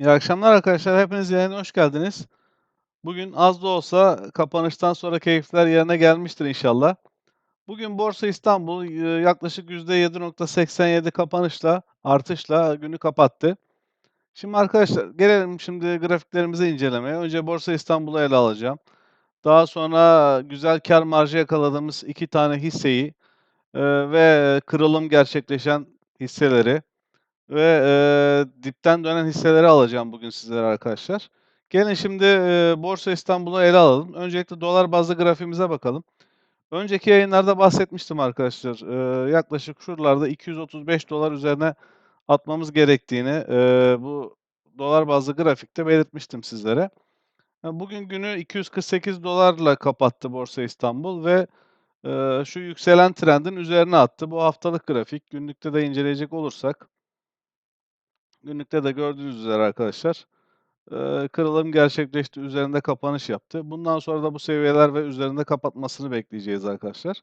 İyi akşamlar arkadaşlar. Hepiniz yayına hoş geldiniz. Bugün az da olsa kapanıştan sonra keyifler yerine gelmiştir inşallah. Bugün Borsa İstanbul eee, yaklaşık %7.87 kapanışla, artışla günü kapattı. Şimdi arkadaşlar gelelim şimdi grafiklerimizi incelemeye. Önce Borsa İstanbul'u ele alacağım. Daha sonra güzel kar marjı yakaladığımız iki tane hisseyi eee, ve kırılım gerçekleşen hisseleri ve, eee, dipten dönen hisseleri alacağım bugün sizlere arkadaşlar. Gelin şimdi, eee, Borsa İstanbul'u ele alalım. Öncelikle dolar bazlı grafiğimize bakalım. Önceki yayınlarda bahsetmiştim arkadaşlar. Eee, yaklaşık şuralarda $235 üzerine atmamız gerektiğini, eee, bu dolar bazlı grafikte belirtmiştim sizlere. Bugün günü $248'la kapattı Borsa İstanbul ve, eee, şu yükselen trendin üzerine attı. Bu haftalık grafik. Günlükte de inceleyecek olursak Günlükte de gördüğünüz üzere arkadaşlar, kırılım gerçekleşti, üzerinde kapanış yaptı. Bundan sonra da bu seviyeler ve üzerinde kapatmasını bekleyeceğiz arkadaşlar.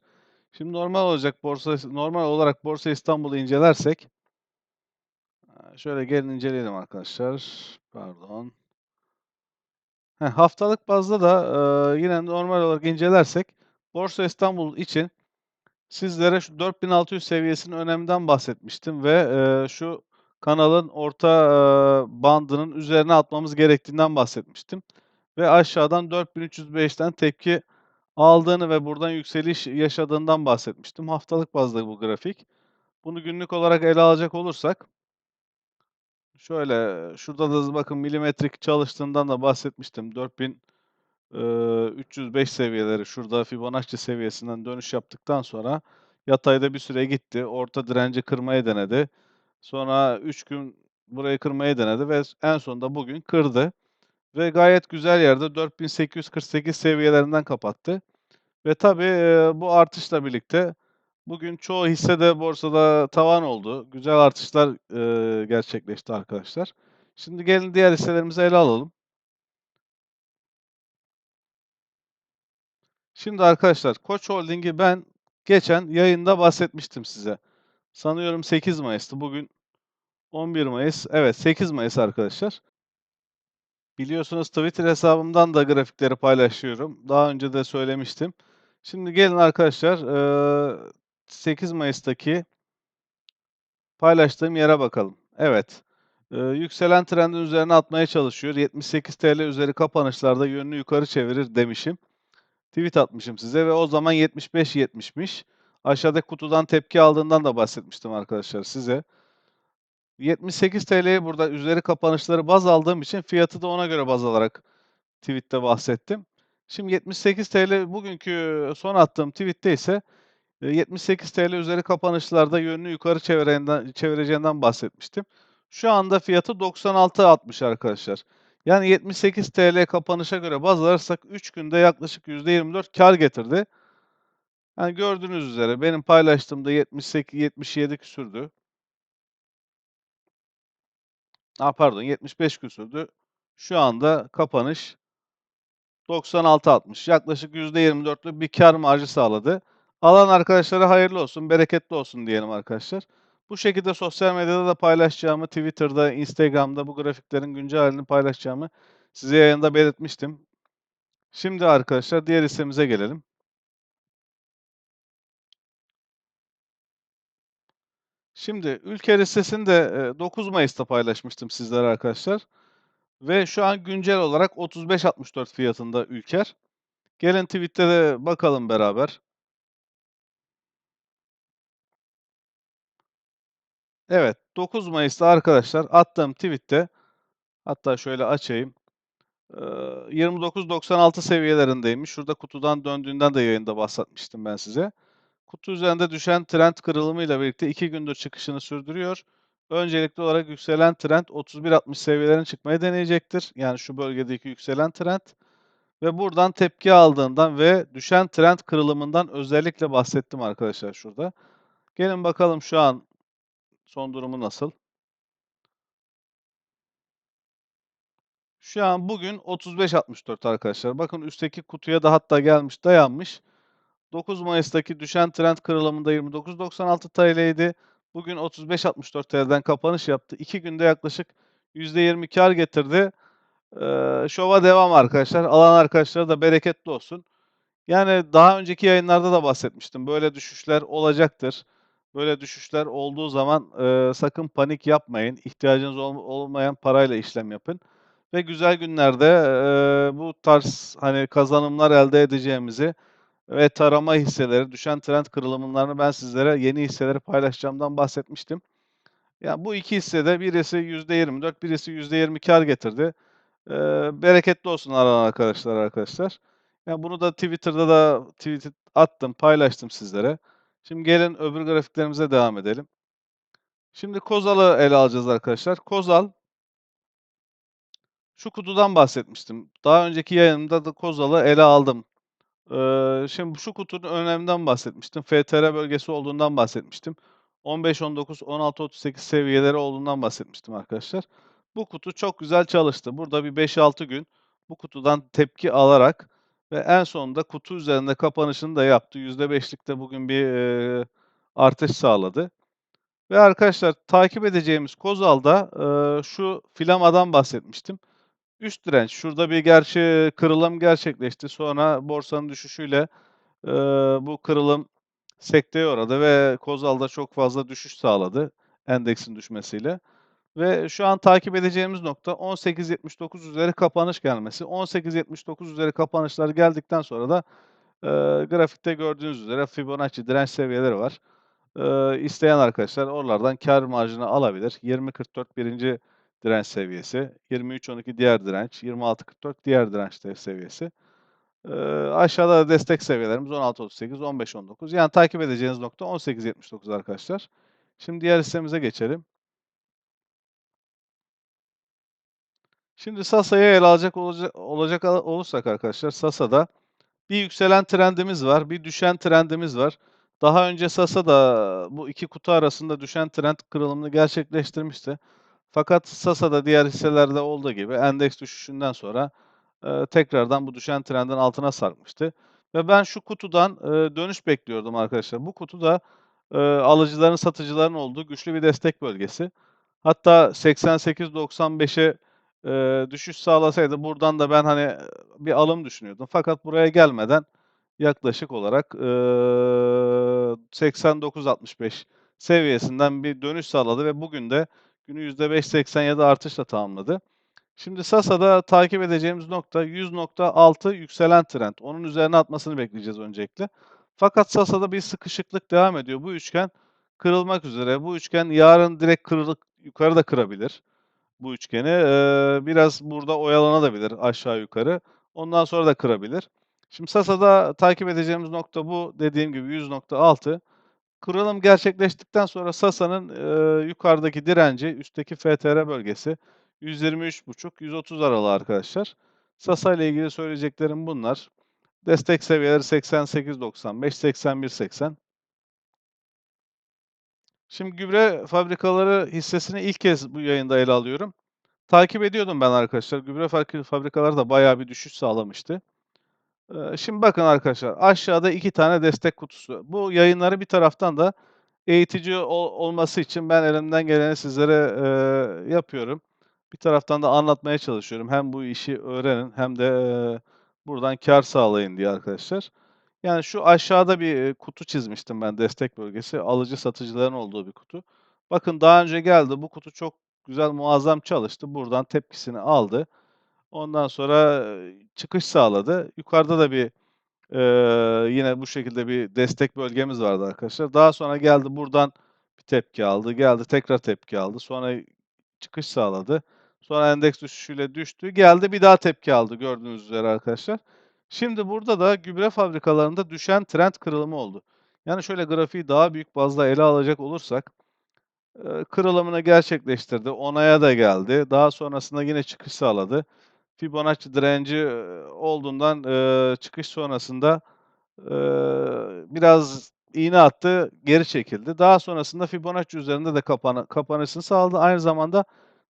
Şimdi normal olacak borsa normal olarak Borsa İstanbul'u incelersek şöyle gelin inceleyelim arkadaşlar. Pardon. Heh, haftalık bazda da, eee, yine normal olarak incelersek Borsa İstanbul için Sizlere şu 4600 seviyesinin öneminden bahsetmiştim ve, eee, şu kanalın orta, eee, bandının üzerine atmamız gerektiğinden bahsetmiştim ve aşağıdan 4305'ten tepki aldığını ve buradan yükseliş yaşadığından bahsetmiştim. Haftalık bazda bu grafik. Bunu günlük olarak ele alacak olursak şöyle, şurada da bakın milimetrik çalıştığından da bahsetmiştim. 4000 Eee, 305 seviyeleri şurada Fibonacci seviyesinden dönüş yaptıktan sonra yatayda bir süre gitti. Orta direnci kırmayı denedi. Sonra 3 gün burayı kırmayı denedi ve en sonunda bugün kırdı ve gayet güzel yerde 4848 seviyelerinden kapattı. Ve tabii, bu artışla birlikte bugün çoğu hissede borsada tavan oldu. Güzel artışlar, gerçekleşti arkadaşlar. Şimdi gelin diğer hisselerimizi ele alalım. Şimdi arkadaşlar Koç Holding'i ben geçen yayında bahsetmiştim size. Sanıyorum 8 Mayıs'tı. Bugün 11 Mayıs. Evet 8 Mayıs arkadaşlar. Biliyorsunuz Twitter hesabımdan da grafikleri paylaşıyorum. Daha önce de söylemiştim. Şimdi gelin arkadaşlar eee, 8 Mayıs'taki paylaştığım yere bakalım. Evet. yükselen trendin üzerine atmaya çalışıyor. 78 TL üzeri kapanışlarda yönünü yukarı çevirir demişim. Tweet atmışım size ve o zaman 75-70'miş. Aşağıdaki kutudan tepki aldığından da bahsetmiştim arkadaşlar size. 78 TL'ye burada üzeri kapanışları baz aldığım için fiyatı da ona göre baz alarak tweet'te bahsettim. Şimdi 78 TL bugünkü son attığım tweet'te ise e, 78 TL üzeri kapanışlarda yönünü yukarı çevirenden, çevireceğinden bahsetmiştim. Şu anda fiyatı 96.60 arkadaşlar. Yani 78 TL kapanışa göre baz alırsak 3 günde yaklaşık %24 kar getirdi. Yani gördüğünüz üzere benim paylaştığımda 78 77 küsürdü. A, pardon 75 küsürdü. Şu anda kapanış 96.60. Yaklaşık %24'lük bir kar marjı sağladı. Alan arkadaşlara hayırlı olsun, bereketli olsun diyelim arkadaşlar. Bu şekilde sosyal medyada da paylaşacağımı, Twitter'da, Instagram'da bu grafiklerin güncel halini paylaşacağımı size yayında belirtmiştim. Şimdi arkadaşlar diğer hissemize gelelim. Şimdi Ülker hissesini de e, 9 Mayıs'ta paylaşmıştım sizlere arkadaşlar. Ve şu an güncel olarak 35.64 fiyatında Ülker. Gelin tweet'te de bakalım beraber. Evet, 9 Mayıs'ta arkadaşlar attığım tweet'te hatta şöyle açayım. Eee, 29.96 seviyelerindeymiş. Şurada kutudan döndüğünden de yayında bahsetmiştim ben size. Kutu üzerinde düşen trend kırılımıyla birlikte 2 gündür çıkışını sürdürüyor. Öncelikli olarak yükselen trend 31.60 seviyelerine çıkmaya deneyecektir. Yani şu bölgedeki yükselen trend ve buradan tepki aldığından ve düşen trend kırılımından özellikle bahsettim arkadaşlar şurada. Gelin bakalım şu an son durumu nasıl? Şu an bugün 35.64 arkadaşlar. Bakın üstteki kutuya da hatta gelmiş, dayanmış. 9 Mayıs'taki düşen trend kırılımında 29.96 TL'ydi. Bugün 35.64 TL'den kapanış yaptı. 2 günde yaklaşık %20 kâr getirdi. Eee, şova devam arkadaşlar. Alan arkadaşlara da bereketli olsun. Yani daha önceki yayınlarda da bahsetmiştim. Böyle düşüşler olacaktır. Böyle düşüşler olduğu zaman, eee, sakın panik yapmayın. İhtiyacınız ol olmayan parayla işlem yapın ve güzel günlerde, eee, bu tarz, hani, kazanımlar elde edeceğimizi ve tarama hisseleri, düşen trend kırılımlarını ben sizlere yeni hisseleri paylaşacağımdan bahsetmiştim. Ya, bu 2 hisse de birisi %24, birisi %20 kâr getirdi. Eee, bereketli olsun alan arkadaşlar, arkadaşlar. Ya, bunu da Twitter'da da tweet attım, paylaştım sizlere. Şimdi gelin öbür grafiklerimize devam edelim. Şimdi Kozal'ı ele alacağız arkadaşlar. Kozal şu kutudan bahsetmiştim. Daha önceki yayınımda da Kozal'ı ele aldım. Eee, şimdi şu kutunun öneminden bahsetmiştim. FTR bölgesi olduğundan bahsetmiştim. 15-19, 16-38 seviyeleri olduğundan bahsetmiştim arkadaşlar. Bu kutu çok güzel çalıştı. Burada bir 5-6 gün bu kutudan tepki alarak ve en sonunda kutu üzerinde kapanışını da yaptı. %5'lik de bugün bir, eee, artış sağladı. Ve arkadaşlar takip edeceğimiz Kozal'da, eee, şu Flama'dan bahsetmiştim. Üst direnç, şurada bir gerçi kırılım gerçekleşti. Sonra borsanın düşüşüyle, eee, bu kırılım sekteye uğradı ve Kozal'da çok fazla düşüş sağladı endeksin düşmesiyle. Ve şu an takip edeceğimiz nokta 18.79 üzeri kapanış gelmesi. 18.79 üzeri kapanışlar geldikten sonra da, eee, grafikte gördüğünüz üzere Fibonacci direnç seviyeleri var. Eee, isteyen arkadaşlar oralardan kâr marjını alabilir. 20.44 birinci direnç seviyesi, 23.12 diğer direnç, 26.44 diğer direnç seviyesi. Eee, aşağıda da destek seviyelerimiz 16.38, 15.19. Yani takip edeceğiniz nokta 18.79 arkadaşlar. Şimdi diğer hissemize geçelim. Şimdi Sasa'yı ele alacak olaca olacak olursak arkadaşlar, Sasa'da bir yükselen trendimiz var, bir düşen trendimiz var. Daha önce Sasa da bu 2 kutu arasında düşen trend kırılımını gerçekleştirmişti. Fakat Sasa da diğer hisselerde olduğu gibi endeks düşüşünden sonra, eee, tekrardan bu düşen trendin altına sarkmıştı ve ben şu kutudan, eee, dönüş bekliyordum arkadaşlar. Bu kutu da, eee, alıcıların, satıcıların olduğu güçlü bir destek bölgesi. Hatta 88-95'e, eee, düşüş sağlasaydı buradan da ben, hani, bir alım düşünüyordum. Fakat buraya gelmeden yaklaşık olarak, eee, 89-65 seviyesinden bir dönüş sağladı ve bugün de günü %5.87 artışla tamamladı. Şimdi Sasa'da takip edeceğimiz nokta 100.6 yükselen trend. Onun üzerine atmasını bekleyeceğiz öncelikle. Fakat Sasa'da bir sıkışıklık devam ediyor. Bu üçgen kırılmak üzere. Bu üçgen yarın direkt kırılıp yukarı da kırabilir bu üçgeni. Eee, biraz burada oyalanabilir aşağı yukarı. Ondan sonra da kırabilir. Şimdi Sasa'da takip edeceğimiz nokta bu. Dediğim gibi 100.6. Kırılım gerçekleştikten sonra Sasa'nın, eee, yukarıdaki direnci, üstteki FTR bölgesi 123.5-130 aralığı arkadaşlar. Sasa ile ilgili söyleyeceklerim bunlar. Destek seviyeleri 88.95, 81.80. Şimdi gübre fabrikaları hissesini ilk kez bu yayında ele alıyorum. Takip ediyordum ben arkadaşlar. Gübre fabri fabrikaları da bayağı bir düşüş sağlamıştı. Şimdi bakın arkadaşlar, aşağıda 2 tane destek kutusu. Bu yayınları bir taraftan da eğitici ol olması için ben elimden geleni sizlere, eee, yapıyorum. Bir taraftan da anlatmaya çalışıyorum. Hem bu işi öğrenin hem de, eee, buradan kâr sağlayın diye arkadaşlar. Yani şu aşağıda bir, kutu çizmiştim ben destek bölgesi. Alıcı satıcıların olduğu bir kutu. Bakın daha önce geldi. Bu kutu çok güzel, muazzam çalıştı. Buradan tepkisini aldı. Ondan sonra, çıkış sağladı. Yukarıda da bir, eee, yine bu şekilde bir destek bölgemiz vardı arkadaşlar. Daha sonra geldi buradan bir tepki aldı. Geldi tekrar tepki aldı. Sonra çıkış sağladı. Sonra endeks düşüşüyle düştü. Geldi bir daha tepki aldı gördüğünüz üzere arkadaşlar. Şimdi burada da gübre fabrikalarında düşen trend kırılımı oldu. Yani şöyle grafiği daha büyük bazda ele alacak olursak, kırılımını gerçekleştirdi. Onaya da geldi. Daha sonrasında yine çıkış sağladı. Fibonacci direnci, olduğundan, eee, çıkış sonrasında, eee, biraz iğne attı, geri çekildi. Daha sonrasında Fibonacci üzerinde de kapana kapanışını sağladı. Aynı zamanda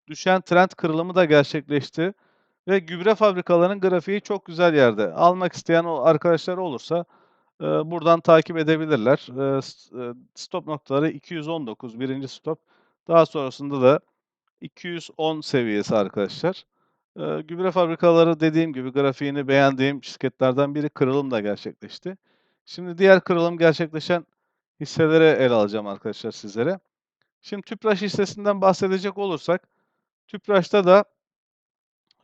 düşen trend kırılımı da gerçekleşti ve gübre fabrikalarının grafiği çok güzel yerde. Almak isteyen arkadaşlar olursa, eee, buradan takip edebilirler. Eee, stop noktaları 219 birinci stop. Daha sonrasında da 210 seviyesi arkadaşlar. Eee, gübre fabrikaları dediğim gibi grafiğini beğendiğim şirketlerden biri kırılım da gerçekleşti. Şimdi diğer kırılım gerçekleşen hisseleri ele alacağım arkadaşlar sizlere. Şimdi Tüpraş hissesinden bahsedecek olursak, Tüpraş'ta da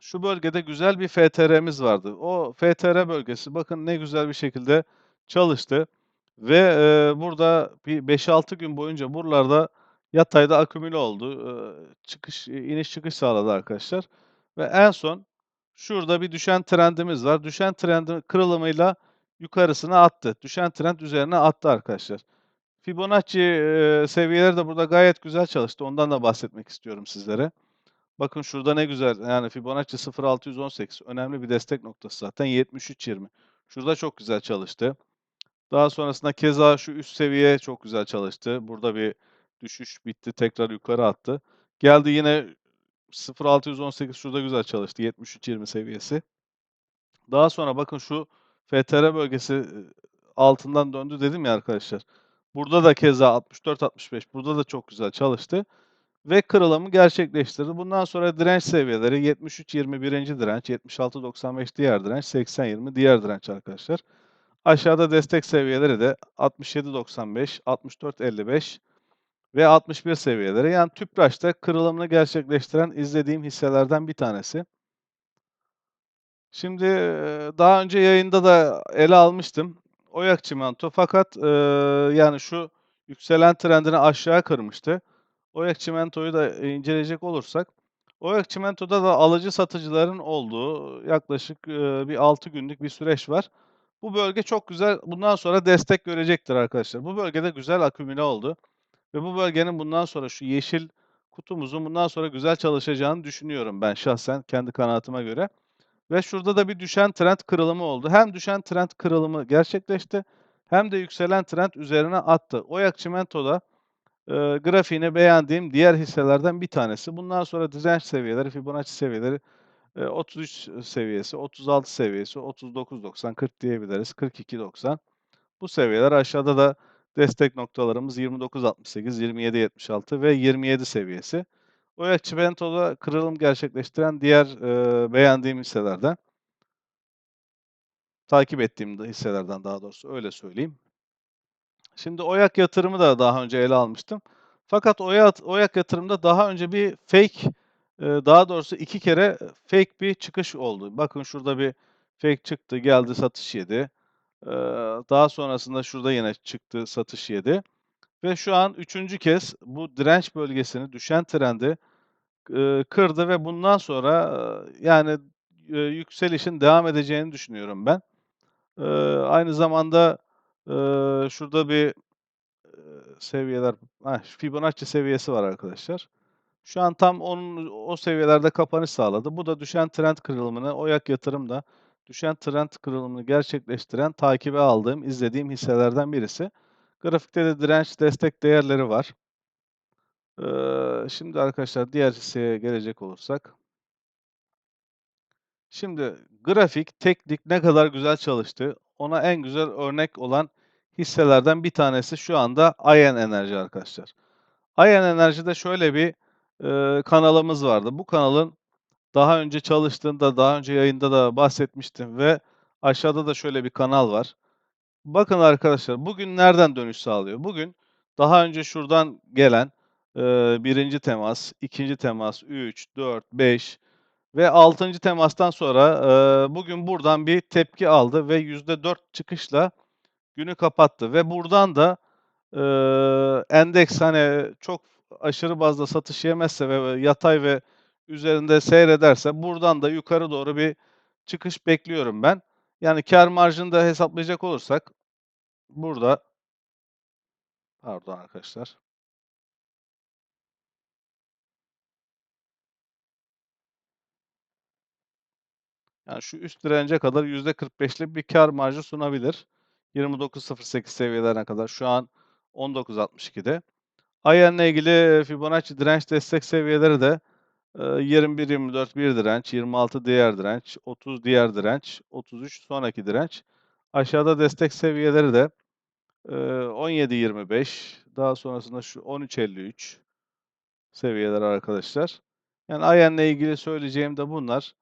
şu bölgede güzel bir FTR'miz vardı. O FTR bölgesi bakın ne güzel bir şekilde çalıştı ve, eee, burada bir 5-6 gün boyunca buralarda yatayda akümüle oldu. Eee, çıkış, iniş çıkış sağladı arkadaşlar ve en son şurada bir düşen trendimiz var. Düşen trendin kırılımıyla yukarısına attı. Düşen trend üzerine attı arkadaşlar. Fibonacci, eee, seviyeleri de burada gayet güzel çalıştı. Ondan da bahsetmek istiyorum sizlere. Bakın şurada ne güzel, yani Fibonacci 0.618 önemli bir destek noktası zaten 73.20. Şurada çok güzel çalıştı. Daha sonrasında keza şu üst seviye çok güzel çalıştı. Burada bir düşüş bitti, tekrar yukarı attı. Geldi yine 0.618 şurada güzel çalıştı, 73.20 seviyesi. Daha sonra bakın şu FTR bölgesi, altından döndü dedim ya arkadaşlar. Burada da keza 64-65 burada da çok güzel çalıştı ve kırılımı gerçekleştirdi. Bundan sonra direnç seviyeleri 73.20 birinci direnç, 76.95 diğer direnç, 80.20 diğer direnç arkadaşlar. Aşağıda destek seviyeleri de 67.95, 64.55 ve 61 seviyeleri. Yani Tüpraş'ta kırılımını gerçekleştiren izlediğim hisselerden bir tanesi. Şimdi, daha önce yayında da ele almıştım. Oyak Çimento fakat, eee, yani şu yükselen trendini aşağı kırmıştı. Oyak Çimento'yu da inceleyecek olursak, Oyak Çimento'da da alıcı satıcıların olduğu yaklaşık, eee, bir 6 günlük bir süreç var. Bu bölge çok güzel, bundan sonra destek görecektir arkadaşlar. Bu bölgede güzel akümüle oldu ve bu bölgenin bundan sonra şu yeşil kutumuzun bundan sonra güzel çalışacağını düşünüyorum ben şahsen kendi kanaatime göre. Ve şurada da bir düşen trend kırılımı oldu. Hem düşen trend kırılımı gerçekleşti hem de yükselen trend üzerine attı. Oyak Çimento da, eee, grafiğini beğendiğim diğer hisselerden bir tanesi. Bundan sonra direnç seviyeleri, Fibonacci seviyeleri, eee, 33 seviyesi, 36 seviyesi, 39.90, 40 diyebiliriz, 42.90. Bu seviyeler aşağıda da destek noktalarımız 29.68, 27.76 ve 27 seviyesi. Oyak Çimento'da kırılım gerçekleştiren diğer, eee, beğendiğim hisselerden. Takip ettiğim de hisselerden daha doğrusu öyle söyleyeyim. Şimdi Oyak Yatırım'ı da daha önce ele almıştım. Fakat Oyat Oyak Yatırım'da daha önce bir fake, eee, daha doğrusu 2 kere fake bir çıkış oldu. Bakın şurada bir fake çıktı, geldi satış yedi. Daha sonrasında şurada yine çıktı, satış yedi ve şu an 3'üncü kez bu direnç bölgesini, düşen trendi, kırdı ve bundan sonra, yani, yükselişin devam edeceğini düşünüyorum ben. Aynı zamanda, şurada bir, seviyeler, Fibonacci seviyesi var arkadaşlar. Şu an tam onun o seviyelerde kapanış sağladı. Bu da düşen trend kırılımını, Oyak Yatırım da düşen trend kırılımını gerçekleştiren, takibe aldığım, izlediğim hisselerden birisi. Grafikte de direnç, destek değerleri var. Eee, şimdi arkadaşlar diğer hisseye gelecek olursak Şimdi grafik, teknik ne kadar güzel çalıştı, ona en güzel örnek olan hisselerden bir tanesi şu anda Ayen Enerji arkadaşlar. Ayen Enerji'de şöyle bir, eee, kanalımız vardı. Bu kanalın daha önce çalıştığında, daha önce yayında da bahsetmiştim ve aşağıda da şöyle bir kanal var. Bakın arkadaşlar, bugün nereden dönüş sağlıyor? Bugün daha önce şuradan gelen, eee, 1'inci temas, 2'nci temas, 3, 4, 5 ve 6'ncı temastan sonra, eee, bugün buradan bir tepki aldı ve %4 çıkışla günü kapattı ve buradan da, eee, endeks, hani, çok aşırı bazda satış yemezse ve yatay ve üzerinde seyrederse buradan da yukarı doğru bir çıkış bekliyorum ben. Yani kâr marjını da hesaplayacak olursak burada Pardon arkadaşlar. Yani şu üst dirence kadar %45'lik bir kâr marjı sunabilir. 29.08 seviyelerine kadar. Şu an 19.62'de. Ayen'le ilgili Fibonacci direnç destek seviyeleri de, eee, 21-24 bir direnç, 26 diğer direnç, 30 diğer direnç, 33 sonraki direnç. Aşağıda destek seviyeleri de, eee, 17-25 daha sonrasında şu 13.53 seviyeler arkadaşlar. Yani Ayen'le ilgili söyleyeceğim de bunlar.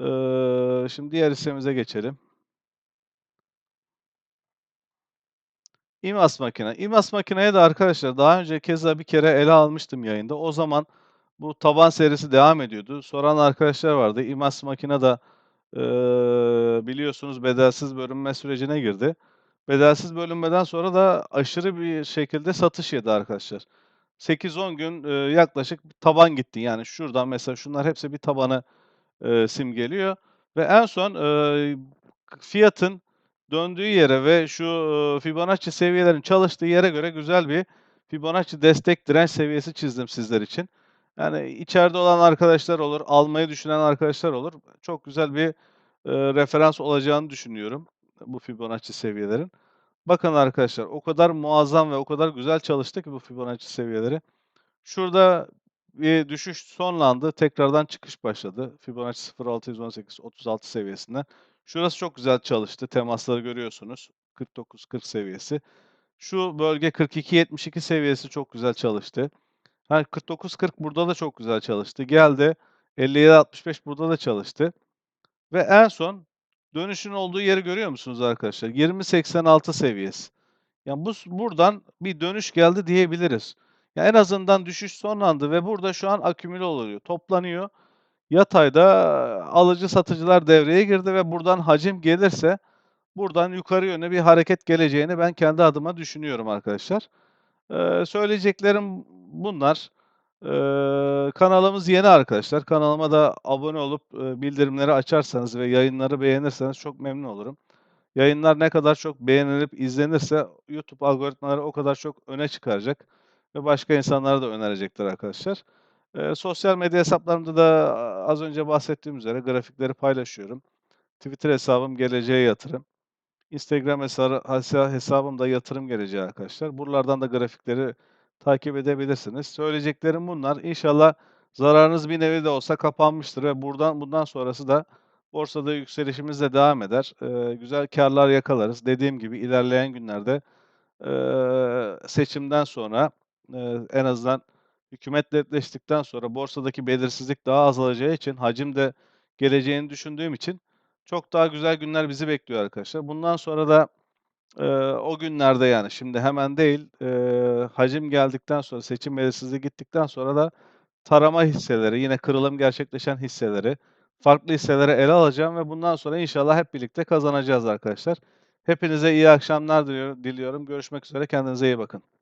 Eee, şimdi diğer hissemize geçelim. İMAS makine. İMAS makineye de arkadaşlar daha önce keza bir kere ele almıştım yayında. O zaman bu taban serisi devam ediyordu. Soran arkadaşlar vardı. İMAS makine de biliyorsunuz bedelsiz bölünme sürecine girdi. Bedelsiz bölünmeden sonra da aşırı bir şekilde satış yedi arkadaşlar. 8-10 gün eee, yaklaşık taban gitti. Yani şuradan mesela şunlar hepsi bir tabanı eee, simgeliyor ve en son eee, fiyatın döndüğü yere ve şu eee, Fibonacci seviyelerin çalıştığı yere göre güzel bir Fibonacci destek direnç seviyesi çizdim sizler için. Yani içeride olan arkadaşlar olur, almayı düşünen arkadaşlar olur. Çok güzel bir eee, referans olacağını düşünüyorum bu Fibonacci seviyelerin. Bakın arkadaşlar o kadar muazzam ve o kadar güzel çalıştı ki bu Fibonacci seviyeleri. Şurada bir düşüş sonlandı. Tekrardan çıkış başladı. Fibonacci 0.618 36 seviyesinden. Şurası çok güzel çalıştı. Temasları görüyorsunuz. 49-40 seviyesi. Şu bölge 42-72 seviyesi çok güzel çalıştı. Ha 49-40 burada da çok güzel çalıştı. Geldi 57-65 burada da çalıştı. Ve en son dönüşün olduğu yeri görüyor musunuz arkadaşlar? 20-86 seviyesi. Yani bu buradan bir dönüş geldi diyebiliriz. Ya en azından düşüş sonlandı ve burada şu an akümüle oluyor, toplanıyor. Yatayda alıcı satıcılar devreye girdi ve buradan hacim gelirse buradan yukarı yönde bir hareket geleceğini ben kendi adıma düşünüyorum arkadaşlar. Eee, söyleyeceklerim bunlar. Eee, kanalımız yeni arkadaşlar. Kanalıma da abone olup eee, bildirimleri açarsanız ve yayınları beğenirseniz çok memnun olurum. Yayınlar ne kadar çok beğenilip izlenirse YouTube algoritmaları o kadar çok öne çıkaracak ve başka insanlara da önerecektir arkadaşlar. Eee, sosyal medya hesaplarımda da az önce bahsettiğim üzere grafikleri paylaşıyorum. Twitter hesabım Geleceğe Yatırım. Instagram hesabı hesabım da Yatırım Geleceği arkadaşlar. Buralardan da grafikleri takip edebilirsiniz. Söyleyeceklerim bunlar. İnşallah zararınız bir nevi de olsa kapanmıştır ve buradan bundan sonrası da borsada yükselişimiz de devam eder. Eee, güzel kârlar yakalarız. Dediğim gibi ilerleyen günlerde eee, seçimden sonra eee, en azından hükümet netleştikten sonra borsadaki belirsizlik daha azalacağı için hacim de geleceğini düşündüğüm için çok daha güzel günler bizi bekliyor arkadaşlar. Bundan sonra da eee, o günlerde yani şimdi hemen değil eee, hacim geldikten sonra seçim belirsizliği gittikten sonra da tarama hisseleri, yine kırılım gerçekleşen hisseleri, farklı hisseleri ele alacağım ve bundan sonra inşallah hep birlikte kazanacağız arkadaşlar. Hepinize iyi akşamlar diliyorum. Görüşmek üzere. Kendinize iyi bakın.